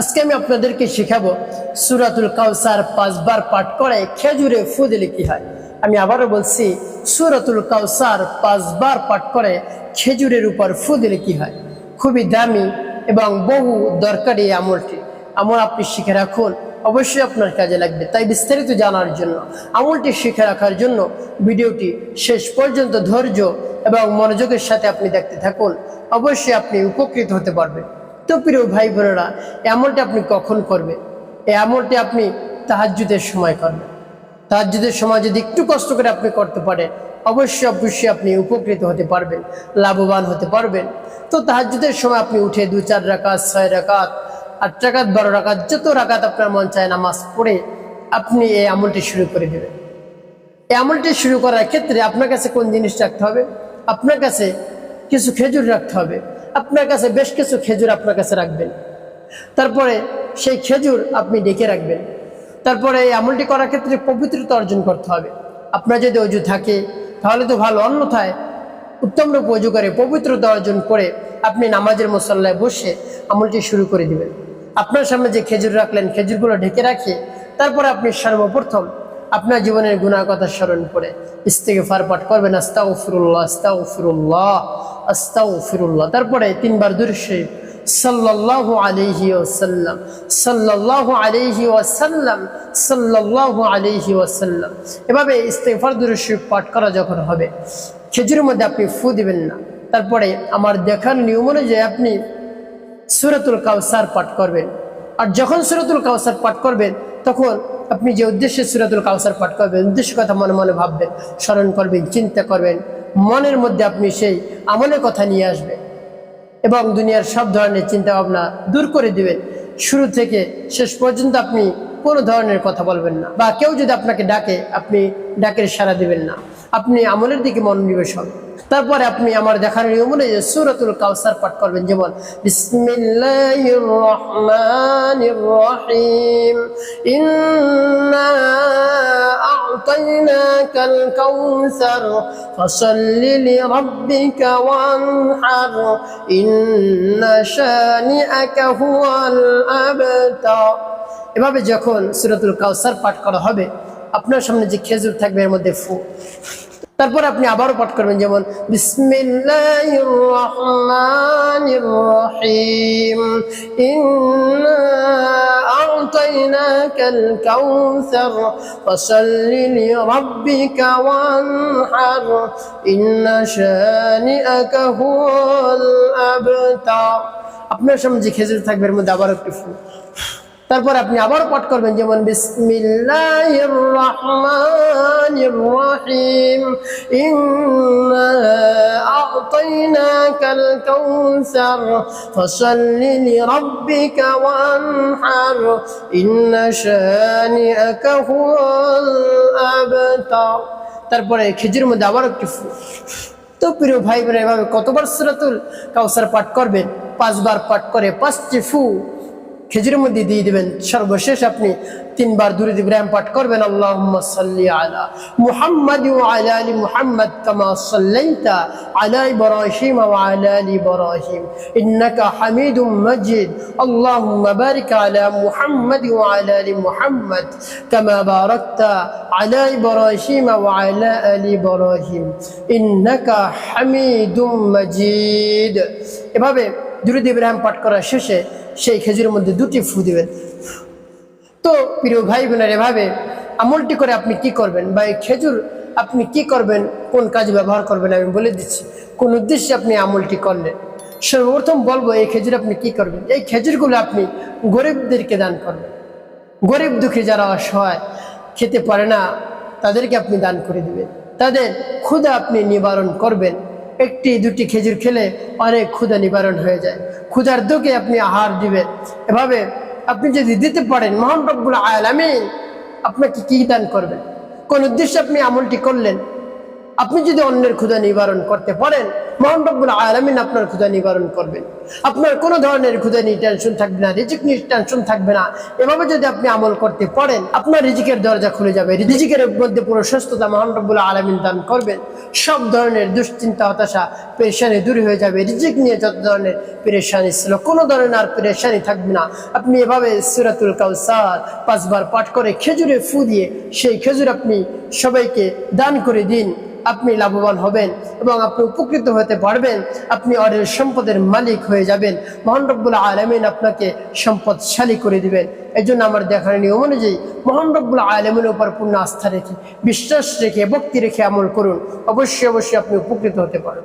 আজকে আমি আপনাদেরকে শেখাবো সুরাতুল কাউসার পাঁচবার পাঠ করে খেজুরে ফু দিলে কি হয়? আমি আবারও বলছি, সুরাতুল কাউসার পাঁচবার পাঠ করে খেজুরের উপর ফু দিলে কি হয়? খুবই দামি এবং বহু দরকারি আমলটি। আমল আপনি শিখে রাখুন, অবশ্যই আপনার কাজে লাগবে। তাই বিস্তারিত জানার জন্য, আমলটি শিখে রাখার জন্য ভিডিওটি শেষ পর্যন্ত ধৈর্য এবং মনোযোগের সাথে আপনি দেখতে থাকুন। অবশ্যই আপনি উপকৃত হতে পারবেন। তো প্রিয় ভাই বোনেরা এই আমলটি আপনি কখন করবেন এই আমলটি আপনি তাহাজ্জুদের সময় করবেন তাহাজ্জুদের সময় যদি একটু কষ্ট করে আপনি করতে পারেন, অবশ্যই অবশ্যই আপনি উপকৃত হতে পারবেন, লাভবান হতে পারবেন। তো তাহাজ্জুদের সময় আপনি উঠে দু চার রাকাত, ছয় রাকাত, আট রাকাত, বারো রাকাত, যত রাকাত আপনার মন চায় নামাজ পড়ে, আপনি এই আমলটি শুরু করে দেবেন। এই আমলটি শুরু করার ক্ষেত্রে আপনার কাছে কোন জিনিস রাখতে হবে? আপনার কাছে কিছু খেজুর রাখতে হবে। আপনার কাছে বেশ কিছু খেজুর আপনার কাছে রাখবেন। তারপরে সেই খেজুর আপনি ডেকে রাখবেন। তারপরে এই আমলটি করার ক্ষেত্রে পবিত্রতা অর্জন করতে হবে। আপনার যদি অজু থাকে, তাহলে তো ভালো। অন্যথায় উত্তম রূপ অজু করে, পবিত্রতা অর্জন করে আপনি নামাজের মশল্লায় বসে আমলটি শুরু করে দিবেন। আপনার সামনে যে খেজুর রাখলেন, খেজুরগুলো ঢেকে রাখে, তারপরে আপনি সর্বপ্রথম আপনার জীবনের গুণার কথা স্মরণ করে ইস্তেকে ফার পাঠ করবেন আস্তাউ ফিরুল্লাহ আস্তাউ ফিরুল্লাহ আস্তাউ ফিরুল্লাহ তারপরে তিনবার দুরশে সাল্লাল্লাহু আলাইহি ওয়াসাল্লাম। সাল্লাল্লাহু আলাইহি ওয়াসাল্লাম। সাল্লাল্লাহু আলাইহি ওয়াসাল্লাম। এভাবে ইস্তেগফার দুরুশে পাঠ করা যখন হবে, খেজুরের মধ্যে আপনি ফু দিবেন না। তারপরে আমার দেখার নিয়ম অনুযায়ী আপনি সুরাতুল কাউসার পাঠ করবেন। আর যখন সুরাতুল কাউসার পাঠ করবেন, তখন আপনি যে উদ্দেশ্যে সুরাতুল কাউসার পাঠ করবেন, উদ্দেশ্য কথা মনে মনে ভাববেন, স্মরণ করবেন, চিন্তা করবেন। মনের মধ্যে আপনি সেই আমলের কথা নিয়ে আসবে এবং দুনিয়ার সব ধরনের চিন্তা ভাবনা দূর করে দিবেন শুরু থেকে শেষ পর্যন্ত আপনি কোনো ধরনের কথা বলবেন না বা কেউ যদি আপনাকে ডাকে, আপনি ডাকের সাড়া দিবেন না। আপনি আমলের দিকে মনোনিবেশ হন তারপরে আপনি আমার দেখার নিয়ম অনুযায়ী সুরাতুল কাউসার পাঠ করবেন। যেমন বিসমিল্লাহির এভাবে যখন সুরাতুল কাউসার পাঠ করা হবে, আপনার সামনে যে খেজুর থাকবে এর মধ্যে ফু। তারপর আপনি আবারও পাঠ করবেন, যেমন আপনার সামনে যে খেজুর থাকবে, এর মধ্যে আবার একটু তারপর আপনি আবার পাঠ করবেন, যেমন রহিম তারপরে খেজুর মধ্যে আবার একটু তো প্রিয় ভাই বোনেরা এভাবে কতবার সুরাতুল কাউসার পাঠ করবেন? পাঁচবার পাঠ করে পাঁচটি ফু খেজুরের মধ্যে দিয়ে দিবেন। সর্বশেষ আপনি তিনবার দূরে ইব্রাহিম পাঠ করবেন। আল্লাহুম্মা সাল্লি আলা মুহাম্মাদ আলা আলি মুহাম্মাদ কামা সাল্লাইতা আলা ইব্রাহিম ওয়া আলি ইব্রাহিম। ইন্নাকা হামিদুম মাজিদ। আল্লাহুম্মা বারিক আলা মুহাম্মাদ ওয়া আলা আলি মুহাম্মাদ কামা বারাকতা আলা ইব্রাহিম ওয়া আলা আলি ইব্রাহিম। ইন্নাকা হামিদুম মাজিদ। এভাবে দুরুদ ইব্রাহিম পাঠ করার শেষে সেই খেজুরের মধ্যে দুটি ফু দিবেন। তো প্রিয় ভাই বোনের এভাবে আমলটি করে আপনি কি করবেন বা এই খেজুর আপনি কি করবেন, কোন কাজে ব্যবহার করবেন, আমি বলে দিচ্ছি, কোন উদ্দেশ্যে আপনি আমলটি করলেন। সর্বপ্রথম বলব, এই খেজুর আপনি কি করবেন? এই খেজুরগুলো আপনি গরিবদেরকে দান করবেন। গরিব দুঃখী যারা অসহায়, খেতে পারে না, তাদেরকে আপনি দান করে দিবেন। তাদের ক্ষুধা আপনি নিবারণ করবেন। একটি দুটি খেজুর খেলে অনেক ক্ষুধা নিবারণ হয়ে যায়। ক্ষুধার দুঃখে আপনি আহার দিবেন। এভাবে আপনি যদি দিতে পারেন, মোহান রব্বুল আলামিন আপনাকে কি দান করবেন? কোন উদ্দেশ্যে আপনি আমলটি করলেন? আপনি যদি অন্যের ক্ষুধা নিবারণ করতে পারেন মহান রব্বুল আলমিন আপনার ক্ষুদা নিবারণ করবেন। আপনার কোনো ধরনের ক্ষুদা নিয়ে টেনশন থাকবে না, রিজিক নিয়ে টেনশন থাকবে না। এভাবে যদি আপনি আমল করতে পারেন, আপনার রিজিকের দরজা খুলে যাবে। রিজিকের মধ্যে পুরো সুস্থতা মহান রব্বুল আলমিন দান করবেন। সব ধরনের দুশ্চিন্তা, হতাশা, পেরেশানি দূর হয়ে যাবে। রিজিক নিয়ে যত ধরনের পেরেশানি ছিল, কোনো ধরনের আর পেরেশানি থাকবে না। আপনি এভাবে সুরাতুল কাউসার পাঁচবার পাঠ করে খেজুরে ফু দিয়ে, সেই খেজুর আপনি সবাইকে দান করে দিন। আপনি লাভবান হবেন এবং আপনি উপকৃত হতে পারবেন। আপনি অরের সম্পদের মালিক হয়ে যাবেন। মহান রব্বুল আলমিন আপনাকে সম্পদশালী করে দিবেন। এই জন্য আমার দেখার নিয়ম অনুযায়ী মহান রব্বুল আলমিনের উপর পূর্ণ আস্থা রেখে, বিশ্বাস রেখে, ভক্তি রেখে আমল করুন। অবশ্যই অবশ্যই আপনি উপকৃত হতে পারেন